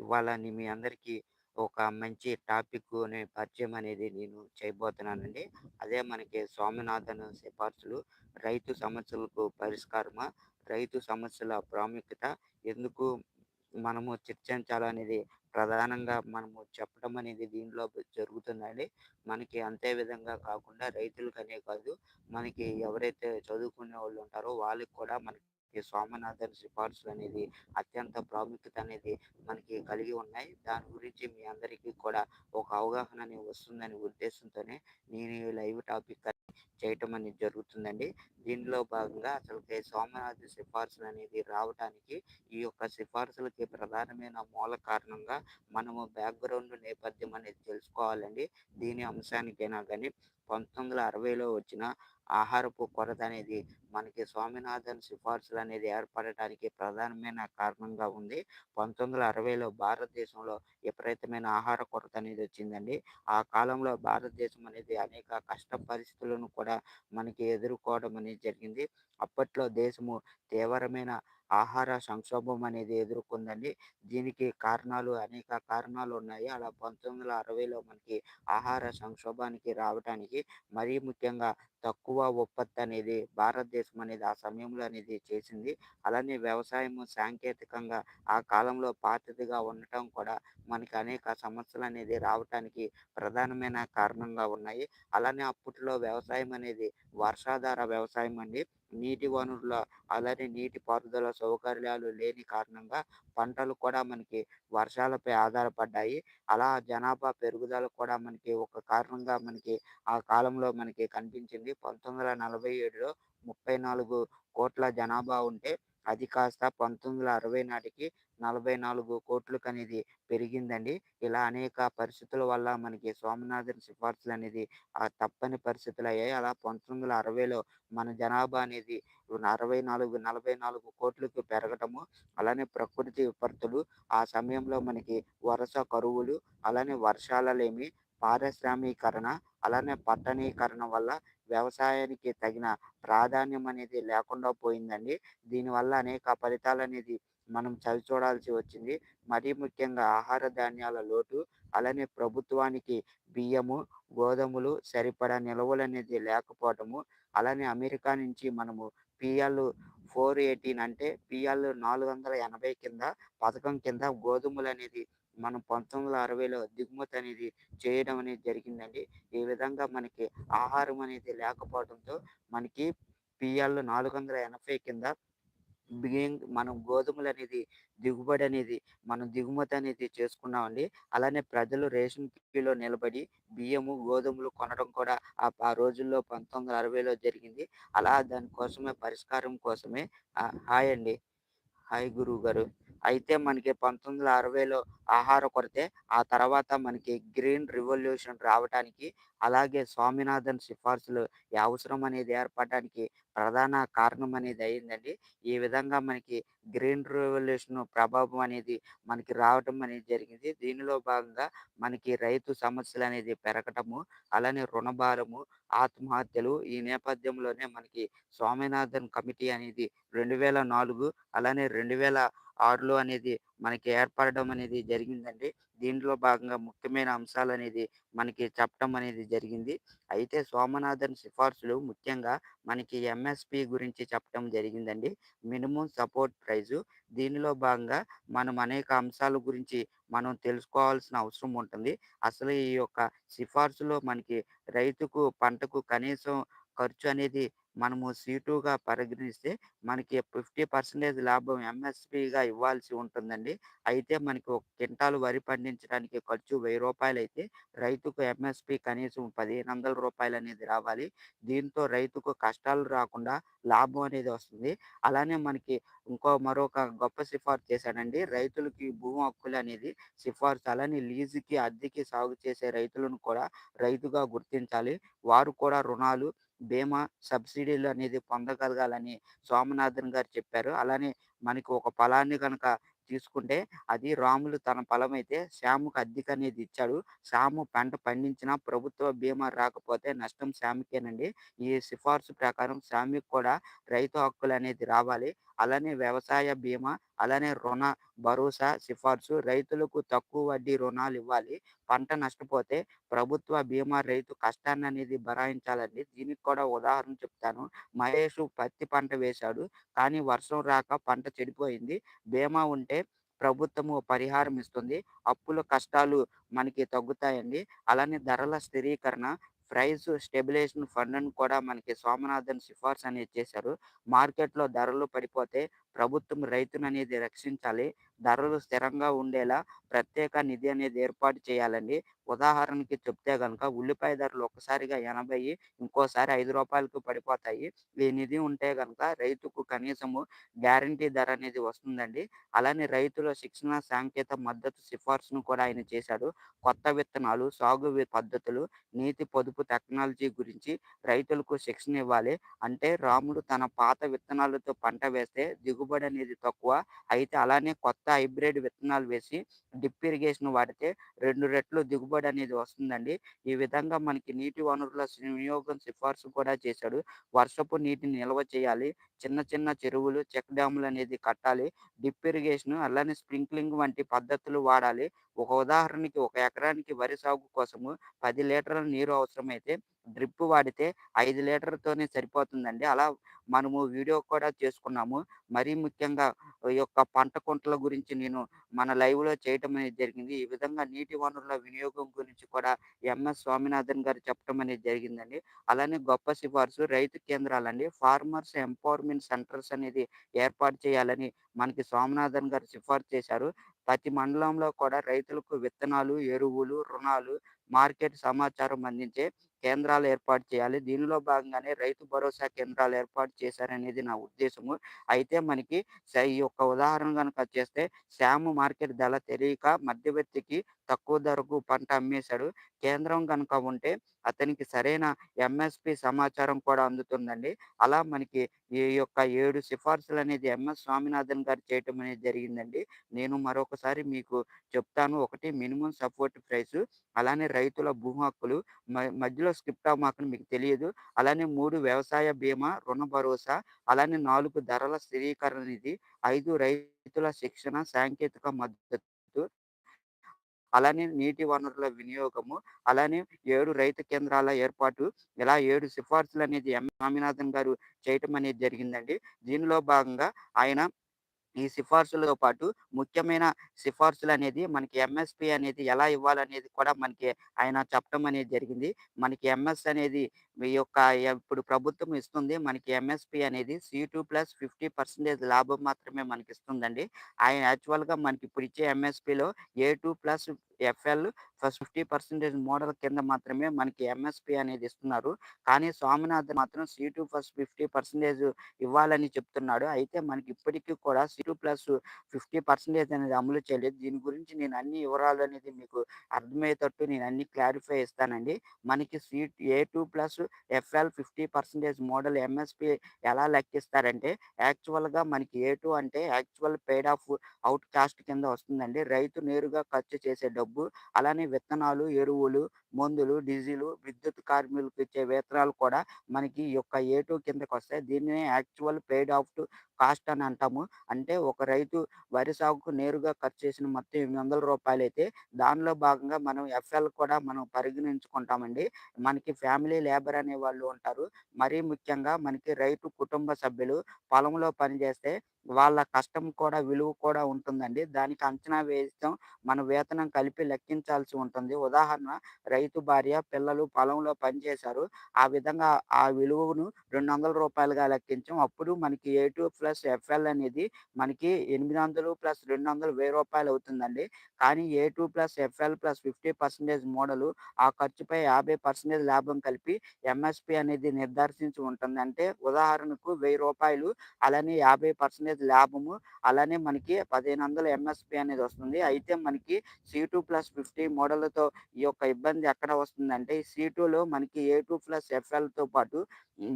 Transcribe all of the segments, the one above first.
ఇవాళ మీ అందరికీ ఒక మంచి టాపిక్ పరిచయం అనేది నేను చేయబోతున్నానండి. అదే మనకి స్వామినాథన్ సిఫార్సులు రైతు సమస్యలకు పరిష్కారమా? రైతు సమస్యల ప్రాముఖ్యత ఎందుకు మనము చర్చించాలనేది ప్రధానంగా మనము చెప్పడం అనేది దీనిలో జరుగుతుందండి. మనకి అంతే విధంగా కాకుండా రైతులకనే కాదు, మనకి ఎవరైతే చదువుకునే వాళ్ళు ఉంటారో వాళ్ళకి కూడా మనకి స్వామినాథన్ సిఫార్సులనేది అత్యంత ప్రాముఖ్యత అనేది మనకి కలిగి ఉన్నాయి. దాని గురించి మీ అందరికీ కూడా ఒక అవగాహన అనేది వస్తుందనే ఉద్దేశంతోనే నేను ఈ లైవ్ టాపిక్ చేయటం అనేది జరుగుతుందండి. దీనిలో భాగంగా అసలుకి సోమనాథ్ సిఫార్సులనేది రావటానికి ఈ యొక్క సిఫార్సులకి ప్రధానమైన మూల కారణంగా మనము బ్యాక్‌గ్రౌండ్ నేపథ్యం అనేది తెలుసుకోవాలండి. దీని అంశానికైనా కానీ పంతొమ్మిది వందల అరవైలో వచ్చిన ఆహారపు కొరత అనేది మనకి స్వామినాథన్ సిఫార్సులు అనేది ఏర్పడటానికి ప్రధానమైన కారణంగా ఉంది. 1960లో భారతదేశంలో విపరీతమైన ఆహార కొరత అనేది వచ్చిందండి. ఆ కాలంలో భారతదేశం అనేది అనేక కష్ట పరిస్థితులను కూడా మనకి ఎదుర్కోవడం అనేది జరిగింది. అప్పట్లో దేశము తీవ్రమైన ఆహార సంక్షోభం అనేది ఎదుర్కొందండి. దీనికి కారణాలు అనేక కారణాలు ఉన్నాయి. అలా 1960లో మనకి ఆహార సంక్షోభానికి రావటానికి మరీ ముఖ్యంగా తక్కువ ఉత్పత్తి అనేది భారతదేశం అనేది ఆ సమయంలో అనేది చేసింది. అలానే వ్యవసాయం సాంకేతికంగా ఆ కాలంలో పాతదిగా ఉండటం కూడా మనకి అనేక సమస్యలు అనేది రావటానికి ప్రధానమైన కారణంగా ఉన్నాయి. అలానే అప్పట్లో వ్యవసాయం అనేది వర్షాధార వ్యవసాయం అండి. నీటి వనరుల అలానే నీటి పారుదల సౌకర్యాలు లేని కారణంగా పంటలు కూడా మనకి వర్షాలపై ఆధారపడ్డాయి. అలా జనాభా పెరుగుదల కూడా మనకి ఒక కారణంగా మనకి ఆ కాలంలో మనకి కనిపించింది. 1947లో 34,00,00,000 జనాభా ఉంటే అది కాస్త 1960 నాటికి 44,00,00,000 అనేది పెరిగిందండి. ఇలా అనేక పరిస్థితుల వల్ల మనకి స్వామినాథన్ సిఫార్సులనేది ఆ తప్పని పరిస్థితులు అయ్యాయి అలా 1960లో మన జనాభా అనేది 64, 44,00,00,000కి పెరగటము, అలానే ప్రకృతి విపత్తులు, ఆ సమయంలో మనకి వరుస కరువులు, అలానే వర్షాల లేమి, పారిశ్రామీకరణ, అలానే పట్టణీకరణ వల్ల వ్యవసాయానికి తగిన ప్రాధాన్యం అనేది లేకుండా పోయిందండి. దీనివల్ల అనేక ఫలితాలు అనేది మనం చవిచూడాల్సి వచ్చింది. మరీ ముఖ్యంగా ఆహార ధాన్యాల లోటు, అలానే ప్రభుత్వానికి బియ్యము, గోధుమలు సరిపడా నిల్వలనేది లేకపోవటము, అలానే అమెరికా నుంచి మనము పిఎల్లు ఫోర్ ఎయిటీన్ అంటే పిఎల్ నాలుగు వందల ఎనభై కింద పథకం కింద గోధుమలనేది మనం 1960లో దిగుమతి అనేది చేయడం అనేది జరిగిందండి. ఈ విధంగా మనకి ఆహారం అనేది లేకపోవడంతో మనకి పీఎల్ 480 కింద బియ్యం మనం గోధుమలు అనేది దిగుబడి అనేది మనం దిగుమతి అనేది చేసుకున్నామండి. అలానే ప్రజలు రేషన్ క్యూలో నిలబడి బియ్యము, గోధుమలు కొనడం కూడా ఆ ఆ రోజుల్లో 1960లో జరిగింది. అలా దాని కోసమే పరిష్కారం కోసమే హాయ్ అండి. హాయ్ గురువు గారు. అయితే మనకి 1960లో ఆహార కొరతే. ఆ తర్వాత మనకి గ్రీన్ రివల్యూషన్ రావటానికి, అలాగే స్వామినాథన్ సిఫార్సులు ఈ అవసరం అనేది ఏర్పడడానికి ప్రధాన కారణం అనేది అయిందండి. ఈ విధంగా మనకి గ్రీన్ రివల్యూషన్ ప్రభావం అనేది మనకి రావటం అనేది జరిగింది. దీనిలో భాగంగా మనకి రైతు సమస్యలు అనేది పెరగటము, అలానే రుణభారము, ఆత్మహత్యలు ఈ నేపథ్యంలోనే మనకి స్వామినాథన్ కమిటీ అనేది 2004 అలానే రెండు వేల ఆర్లు అనేది మనకి ఏర్పడడం అనేది జరిగిందండి. దీంట్లో భాగంగా ముఖ్యమైన అంశాలనేది మనకి చెప్పటం అనేది జరిగింది. అయితే సోమనాథన్ సిఫార్సులు ముఖ్యంగా మనకి ఎంఎస్‌పి గురించి చెప్పటం జరిగిందండి. Minimum support price. దీనిలో భాగంగా మనం అనేక అంశాల గురించి మనం తెలుసుకోవాల్సిన అవసరం ఉంటుంది. అసలు ఈ యొక్క సిఫార్సులో మనకి రైతుకు పంటకు కనీసం ఖర్చు అనేది మనము సీటుగా పరిగణిస్తే మనకి 50% లాభం ఎంఎస్‌పిగా ఇవ్వాల్సి ఉంటుందండి. అయితే మనకి ఒక క్వింటాలు వరి పండించడానికి ఖర్చు వెయ్యి రూపాయలు అయితే రైతుకు ఎంఎస్‌పి కనీసం పదిహేను వందల రూపాయలు అనేది రావాలి. దీంతో రైతుకు కష్టాలు రాకుండా లాభం అనేది వస్తుంది. అలానే మనకి ఇంకో మరొక గొప్ప సిఫార్సు చేశాడండి. రైతులకి భూమి హక్కులు అనేది సిఫార్సు. అలానే లీజుకి, అద్దెకి సాగు చేసే రైతులను కూడా రైతుగా గుర్తించాలి. వారు కూడా రుణాలు, బీమా, సబ్సిడీలు అనేది పొందగలగాలని సోమనాథన్ గారు చెప్పారు. అలానే మనకి ఒక పొలాన్ని కనుక తీసుకుంటే అది రాములు తన ఫలమైతే శ్యాముకి అద్దెకు అనేది ఇచ్చాడు. శ్యాము పంట పండించినా ప్రభుత్వ బీమా రాకపోతే నష్టం శ్యామికేనండి ఈ సిఫార్సు ప్రకారం శ్యామికి కూడా రైతు హక్కులు అనేది రావాలి. అలానే వ్యవసాయ బీమా, అలానే రుణ భరోసా సిఫార్సు, రైతులకు తక్కువ వడ్డీ రుణాలు ఇవ్వాలి. పంట నష్టపోతే ప్రభుత్వ బీమా రైతు కష్టాన్ని అనేది భరాయించాలండి. దీనికి కూడా ఉదాహరణ చెప్తాను. మహేష్ పత్తి పంట వేశాడు. కానీ వర్షం రాక పంట చెడిపోయింది. బీమా ఉంటే ప్రభుత్వము పరిహారం ఇస్తుంది. అప్పుల కష్టాలు మనకి తగ్గుతాయండి. అలానే ధరల స్థిరీకరణ, ప్రైస్ స్టెబిలైజేషన్ ఫండ్‌ని కూడా మనకి సోమనాథన్ సిఫార్సు అనేది చేశారు. మార్కెట్‌లో ధరలు పడిపోతే ప్రభుత్వం రైతుననేది రక్షించాలి. ధరలు స్థిరంగా ఉండేలా ప్రత్యేక నిధి అనేది ఏర్పాటు చేయాలండి. ఉదాహరణకి చెప్తే కనుక ఉల్లిపాయ ధరలు ఒక్కసారిగా 80 ఇంకోసారి ఐదు రూపాయలకు పడిపోతాయి. ఈ నిధి ఉంటే కనుక రైతుకు కనీసము గ్యారంటీ ధర అనేది వస్తుందండి. అలానే రైతుల శిక్షణ, సాంకేతిక మద్దతు సిఫార్సును కూడా ఆయన చేశాడు. కొత్త విత్తనాలు, సాగు పద్ధతులు, నీతి పొదుపు టెక్నాలజీ గురించి రైతులకు శిక్షణ ఇవ్వాలి. అంటే రాముడు తన పాత విత్తనాలతో పంట వేస్తే దిగుబడి అనేది తక్కువ. అయితే అలానే కొత్త హైబ్రిడ్ విత్తనాలు వేసి డిప్ ఇరిగేషన్ వాడితే రెండు రెట్లు దిగుబడి అనేది వస్తుందండి. ఈ విధంగా మనకి నీటి వనరుల వినియోగం సిఫార్సు కూడా చేశాడు. వర్షపు నీటిని నిల్వ చేయాలి. చిన్న చిన్న చెరువులు, చెక్ డ్యాములనేది కట్టాలి. డిప్ ఇరిగేషన్ అలానే స్ప్రింక్లింగ్ వంటి పద్ధతులు వాడాలి. ఒక ఉదాహరణకి ఒక ఎకరానికి వరి సాగు కోసము పది లీటర్ల నీరు అవసరమైతే డ్రిప్ వాడితే ఐదు లీటర్లతోనే సరిపోతుందండి. అలా మనము వీడియో కూడా చేసుకున్నాము. మరీ ముఖ్యంగా ఈ యొక్క పంట కుంటల గురించి నేను మన లైవ్‌లో చేయటం అనేది జరిగింది. ఈ విధంగా నీటి వనరుల వినియోగం గురించి కూడా ఎంఎస్ స్వామినాథన్ గారు చెప్పడం అనేది జరిగిందండి. అలానే గొప్ప సిఫార్సు రైతు కేంద్రాలండి. ఫార్మర్స్ ఎంపవర్‌మెంట్ సెంటర్స్ అనేది ఏర్పాటు చేయాలని మనకి స్వామినాథన్ గారు సిఫార్సు చేశారు. ప్రతి మండలంలో కూడా రైతులకు విత్తనాలు, ఎరువులు, రుణాలు, మార్కెట్ సమాచారం అందించే కేంద్రాలు ఏర్పాటు చేయాలి. దీనిలో భాగంగానే రైతు భరోసా కేంద్రాలు ఏర్పాటు చేశారనేది నా ఉద్దేశము. అయితే మనకి ఈ యొక్క ఉదాహరణ కనుక చేస్తే శ్యాము మార్కెట్ ధర తెలియక మధ్యవర్తికి తక్కువ ధరకు పంట అమ్మేశాడు. కేంద్రం కనుక ఉంటే అతనికి సరైన ఎంఎస్‌పి సమాచారం కూడా అందుతుందండి. అలా మనకి ఈ యొక్క ఏడు సిఫార్సులు అనేది ఎంఎస్ స్వామినాథన్ గారు చేయటం అనేది జరిగిందండి. నేను మరొకసారి మీకు చెప్తాను. ఒకటి మినిమం సపోర్ట్ ప్రైస్ అలానే రైతుల భూ హక్కులు, మధ్యలో మధ్యలో స్కిప్ అవ్వమాకని మీకు తెలియదు. అలానే మూడు వ్యవసాయ బీమా, రుణ భరోసా, అలానే నాలుగు ధరల స్థిరీకరణ నిధి, ఐదు రైతుల శిక్షణ, సాంకేతిక మద్దతు, అలానే నీటి వనరుల వినియోగము, అలానే ఏడు రైతు కేంద్రాల ఏర్పాటు. ఇలా ఏడు సిఫార్సులు అనేది ఎం. స్వామినాథన్ గారు చేయటం అనేది జరిగిందండి. దీనిలో భాగంగా ఆయన ఈ సిఫార్సులతో పాటు ముఖ్యమైన సిఫార్సులు అనేది మనకి ఎంఎస్‌పి అనేది ఎలా ఇవ్వాలనేది కూడా మనకి ఆయన చెప్పడం అనేది జరిగింది. మనకి ఎంఎస్ అనేది ఈ యొక్క ఇప్పుడు ప్రభుత్వం ఇస్తుంది. మనకి ఎంఎస్‌పి అనేది సి2 ప్లస్ 50% లాభం మాత్రమే మనకి ఇస్తుందండి ఆయన యాక్చువల్‌గా మనకి ఇప్పుడు ఇచ్చే ఎంఎస్‌పిలో A two plus FL plus 50% model కింద మాత్రమే మనకి ఎంఎస్‌పి అనేది ఇస్తున్నారు. కానీ స్వామినాథన్ మాత్రం సి2 ప్లస్ 50% ఇవ్వాలని చెప్తున్నాడు. అయితే మనకి ఇప్పటికీ కూడా సి2 ప్లస్ 50% అనేది అమలు చేయలేదు. దీని గురించి నేను అన్ని వివరాలు అనేది మీకు అర్థమయ్యేటట్టు నేను అన్ని క్లారిఫై ఇస్తానండి. మనకి C A two plus FL 50% model MSP ఎలా లెక్కిస్తారంటే యాక్చువల్‌గా మనకి ఏ2 అంటే actual paid of out cost కింద వస్తుందండి. రైతు నేరుగా ఖర్చు చేసే డబ్బు, అలానే విత్తనాలు, ఎరువులు, మందులు, డీజిలు, విద్యుత్ కార్మికులకు ఇచ్చే వేతనాలు కూడా మనకి ఈ యొక్క ఏ2 కిందకొస్తాయి. దీన్నే యాక్చువల్ పేడ్ ఆఫ్ కాస్ట్ అని అంటాము. అంటే ఒక రైతు వరి సాగుకు నేరుగా ఖర్చు చేసిన మొత్తం ఎనిమిది వందల రూపాయలు అయితే దానిలో భాగంగా మనం ఎఫ్ఎల్ కూడా మనం పరిగణించుకుంటామండి. మనకి ఫ్యామిలీ లేబర్ అనే వాళ్ళు ఉంటారు. మరీ ముఖ్యంగా మనకి రైతు కుటుంబ సభ్యులు పొలంలో పనిచేస్తే వాళ్ళ కష్టం కూడా విలువ కూడా ఉంటుందండి. దానికి అంచనా వేయడం మన వేతనం కలిపి లెక్కించాల్సి ఉంటుంది. ఉదాహరణ రైతు భార్య, పిల్లలు పొలంలో పనిచేశారు. ఆ విధంగా ఆ విలువను రెండు వందల రూపాయలుగా లెక్కించాం. అప్పుడు మనకి ఏ టూ ప్లస్ ఎఫ్ఎల్ అనేది మనకి 800 ప్లస్ రెండు వందలు వెయ్యి రూపాయలు అవుతుందండి. కానీ A two plus FL plus 50% model ఆ ఖర్చుపై 50% లాభం కలిపి ఎంఎస్‌పి అనేది నిర్ధారించి ఉంటుంది. అంటే ఉదాహరణకు వెయ్యి రూపాయలు అలానే 50% లాభము, అలానే మనకి 1500 ఎంఎస్‌పి అనేది వస్తుంది. అయితే మనకి సి టూ ప్లస్ 50 మోడల్‌తో ఈ యొక్క ఇబ్బంది ఎక్కడ వస్తుందంటే సి2లో మనకి ఏ టూ ప్లస్ ఎఫ్ఎల్‌తో పాటు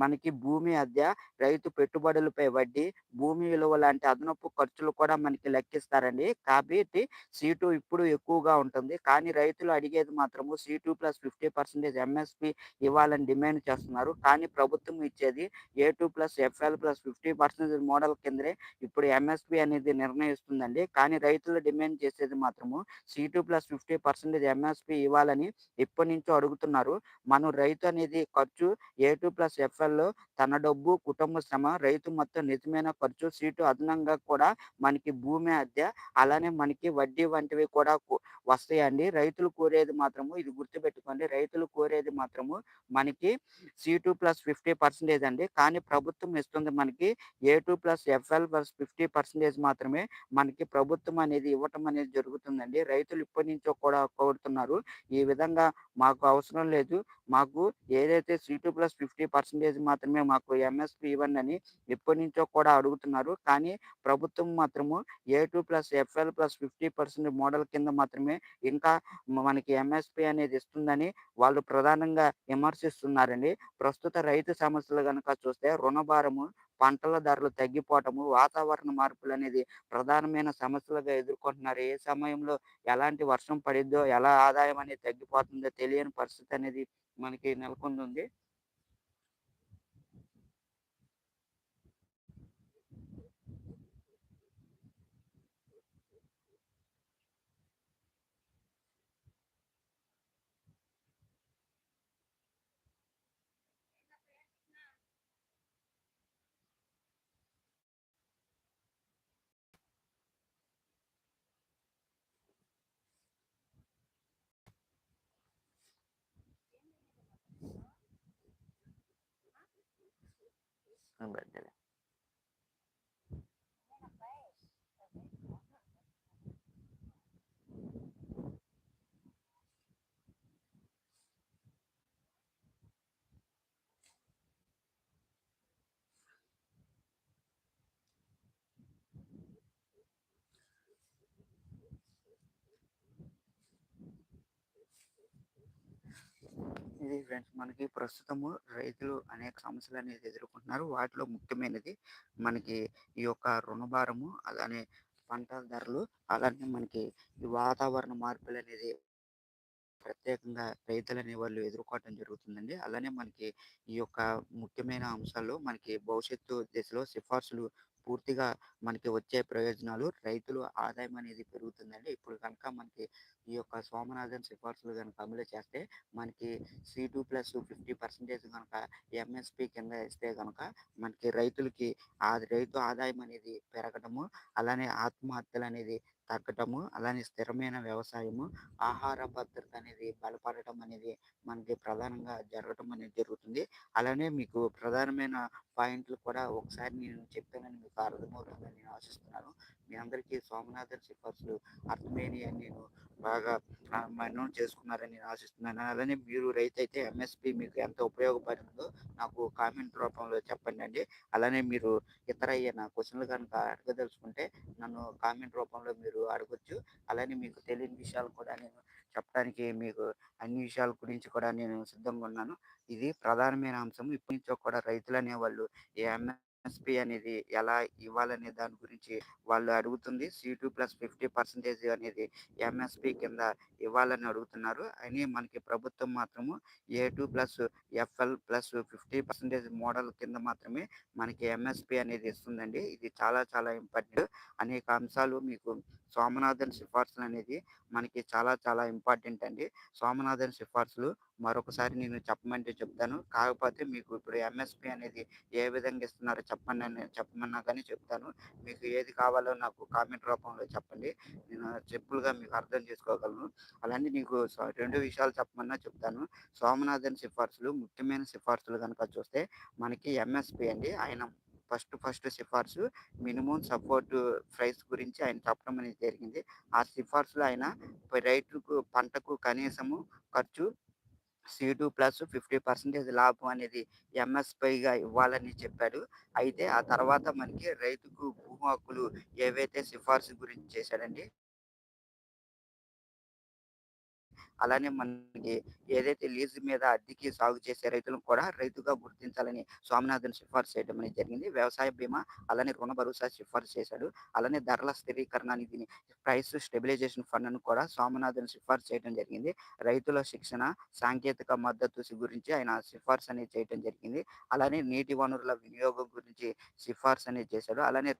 మనకి భూమి అద్దె, రైతు పెట్టుబడులపై వడ్డీ, భూమి విలువ లాంటి అదనపు ఖర్చులు కూడా మనకి లెక్కిస్తారండి. కాబట్టి సి2 ఇప్పుడు ఎక్కువగా ఉంటుంది. కానీ రైతులు అడిగేది మాత్రము సి టూ ప్లస్ 50% ఎంఎస్‌పి ఇవ్వాలని డిమాండ్ చేస్తున్నారు. కానీ ప్రభుత్వం ఇచ్చేది A two plus FL plus 50% model కిందే ఇప్పుడు ఎంఎస్‌పి అనేది నిర్ణయిస్తుందండి. కానీ రైతులు డిమాండ్ చేసేది మాత్రము సి టూ ప్లస్ 50% ఎంఎస్‌పి ఇవ్వాలని ఎప్పటినుంచో అడుగుతున్నారు. మనం రైతు అనేది ఖర్చు ఏ టూ ప్లస్ ఎఫ్ఎల్‌లో తన డబ్బు, కుటుంబ శ్రమ, రైతు మొత్తం నిజమైన ఖర్చు, సీటు అదనంగా కూడా మనకి భూమి అద్దె, అలానే మనకి వడ్డీ వంటివి కూడా వస్తాయండి. రైతులు కోరేది మాత్రము ఇది గుర్తుపెట్టుకోండి. రైతులు కోరేది మాత్రము మనకి సి టూ ప్లస్ 50% అండి. కానీ ప్రభుత్వం ఇస్తుంది మనకి A two plus FL plus 50% మాత్రమే మనకి ప్రభుత్వం అనేది ఇవ్వటం అనేది జరుగుతుందండి. రైతులు ఇప్పటినుంచో కూడా కోరుతున్నారు. ఈ విధంగా మాకు అవసరం లేదు. మాకు ఏదైతే సి టూ ప్లస్ 50% మాత్రమే మాకు ఎంఎస్‌పి ఇవ్వండి ఇవ్వండని ఎప్పటినుంచో కూడా అడుగుతున్నారు. కానీ ప్రభుత్వం మాత్రము A two plus FL plus 50% model కింద మాత్రమే ఇంకా మనకి ఎంఎస్‌పి అనేది ఇస్తుందని వాళ్ళు ప్రధానంగా చేస్తున్నారండి ప్రస్తుత రైతు సమస్యలు కనుక చూస్తే రుణభారము, పంటల ధరలు తగ్గిపోవటము, వాతావరణ మార్పులు అనేది ప్రధానమైన సమస్యలుగా ఎదుర్కొంటున్నారు. ఏ సమయంలో ఎలాంటి వర్షం పడిద్దో, ఎలా ఆదాయం అనేది తగ్గిపోతుందో తెలియని పరిస్థితి అనేది మనకి నెలకొంది Hemen evet. ఇది ఫ్రెండ్స్ మనకి ప్రస్తుతము రైతులు అనేక సమస్యలు అనేది ఎదుర్కొంటున్నారు. వాటిలో ముఖ్యమైనది మనకి ఈ యొక్క రుణభారము, అలానే పంటల ధరలు, అలానే మనకి ఈ వాతావరణ మార్పులనేది ప్రత్యేకంగా రైతులనే వాళ్ళు ఎదుర్కోవటం జరుగుతుందండి. అలానే మనకి ఈ యొక్క ముఖ్యమైన అంశాల్లో మనకి భవిష్యత్తు దిశలో సిఫార్సులు పూర్తిగా మనకి వచ్చే ప్రయోజనాలు రైతులు ఆదాయం అనేది పెరుగుతుందండి. ఇప్పుడు కనుక మనకి ఈ యొక్క సోమనాథన్ సిఫార్సులు కనుక అమలు చేస్తే మనకి C two plus fifty percentage కనుక ఎంఎస్‌పి కింద ఇస్తే కనుక మనకి రైతులకి ఆ రైతు ఆదాయం అనేది పెరగడము, అలానే ఆత్మహత్యలు అనేది తగ్గటము, అలానే స్థిరమైన వ్యవసాయము, ఆహార భద్రత అనేది బలపడటం అనేది మనకి ప్రధానంగా జరగటం అనేది జరుగుతుంది. అలానే మీకు ప్రధానమైన పాయింట్లు కూడా ఒకసారి నేను చెప్పానని మీకు అర్థమవుతుందని నేను ఆశిస్తున్నాను. మీ అందరికీ సోమనాథర్ సిఫార్సులు అని నేను బాగా ఆహ్, చేసుకున్నారని నేను ఆశిస్తున్నాను. అలానే మీరు రైతైతే ఎంఎస్‌పి మీకు ఎంత ఉపయోగపడిందో నాకు కామెంట్ రూపంలో చెప్పండి అండి అలానే మీరు ఇతర ఏయన్నా క్వశ్చన్లు కనుక అడగదలుచుకుంటే నన్ను కామెంట్ రూపంలో మీరు అడగొచ్చు. అలానే మీకు తెలియని విషయాలు కూడా నేను చెప్పడానికి మీకు అన్ని విషయాల గురించి కూడా నేను సిద్ధంగా ఉన్నాను. ఇది ప్రధానమైన అంశం. ఇప్పటి నుంచో కూడా రైతులు అనేవాళ్ళు ఈ ఎంఎస్‌పి అనేది ఎలా ఇవ్వాలనే దాని గురించి వాళ్ళు అడుగుతుంది. సి2 ప్లస్ 50% అనేది ఎంఎస్‌పి కింద ఇవ్వాలని అడుగుతున్నారు. అని మనకి ప్రభుత్వం మాత్రము A two plus FL plus 50% model కింద మాత్రమే మనకి ఎంఎస్‌పి అనేది ఇస్తుందండి. ఇది చాలా చాలా ఇంపార్టెంట్. అనేక అంశాలు మీకు సోమనాథన్ సిఫార్సులు అనేది మనకి చాలా చాలా ఇంపార్టెంట్ అండి. సోమనాథన్ సిఫార్సులు మరొకసారి నేను చెప్పమంటే చెప్తాను. కాకపోతే మీకు ఇప్పుడు ఎంఎస్‌పి అనేది ఏ విధంగా ఇస్తున్నారో చెప్పండి చెప్పమన్నా కానీ చెప్తాను. మీకు ఏది కావాలో నాకు కామెంట్ రూపంలో చెప్పండి. నేను చెప్పులుగా మీకు అర్థం చేసుకోగలను. అలానే నీకు రెండు విషయాలు చెప్పమన్నా చెప్తాను. సోమనాథన్ సిఫార్సులు ముఖ్యమైన సిఫార్సులు కనుక చూస్తే మనకి ఎంఎస్‌పి అండి. ఆయన ఫస్ట్ ఫస్ట్ సిఫార్సు మినిమం సపోర్ట్ ప్రైస్ గురించి ఆయన చెప్పడం అనేది జరిగింది. ఆ సిఫార్సులు ఆయన రైతుకు పంటకు కనీసము ఖర్చు సీటు ప్లస్ 50% లాభం అనేది ఎంఎస్పైగా ఇవ్వాలని చెప్పాడు. అయితే ఆ తర్వాత మనకి రైతుకు భూమి హక్కులు ఏవైతే సిఫార్సు గురించి చేశాడండి అలానే మనకి ఏదైతే లీజు మీద అద్దెకి సాగు చేసే రైతులను కూడా రైతుగా గుర్తించాలని స్వామినాథన్ సిఫార్సు చేయడం అనేది జరిగింది. వ్యవసాయ బీమా అలానే రుణ భరోసా సిఫార్సు చేశాడు. అలానే ధరల స్థిరీకరణ నిధిని ప్రైస్ స్టెబిలైజేషన్ ఫండ్‌ను కూడా స్వామినాథన్ సిఫార్సు చేయడం జరిగింది. రైతుల శిక్షణ, సాంకేతిక మద్దతు గురించి ఆయన సిఫార్సు అనేది చేయటం జరిగింది. అలానే నీటి వనరుల వినియోగం గురించి సిఫార్సు అనేది చేశాడు. అలానే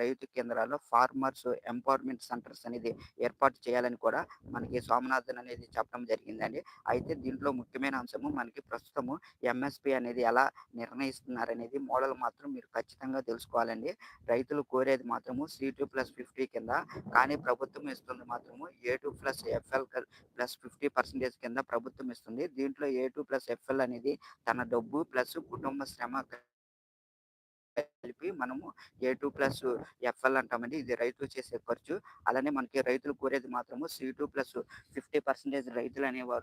రైతు కేంద్రాల్లో ఫార్మర్స్ ఎంపవర్‌మెంట్ సెంటర్స్ అనేది ఏర్పాటు చేయాలని కూడా మనకి సోమనాథన్ అనేది చెప్పడం జరిగిందండి. అయితే దీంట్లో ముఖ్యమైన అంశము మనకి ప్రస్తుతము ఎంఎస్పి అనేది ఎలా నిర్ణయిస్తున్నారనేది మోడల్ మాత్రం మీరు ఖచ్చితంగా తెలుసుకోవాలండి. రైతులు కోరేది మాత్రము సి2+50 కింద కానీ ప్రభుత్వం ఇస్తుంది మాత్రము ఏ టూ ప్లస్ 50% కింద ప్రభుత్వం ఇస్తుంది. దీంట్లో ఏ టూ ప్లస్ ఎఫ్ఎల్ అనేది తన డబ్బు ప్లస్ కుటుంబ శ్రమ కలిపి మనము ఏ2+ఎఫ్ఎల్ అంటామండి. ఇది రైతులు చేసే ఖర్చు. అలానే మనకి రైతులు కోరేది మాత్రము సి2+50% రైతులనేవారు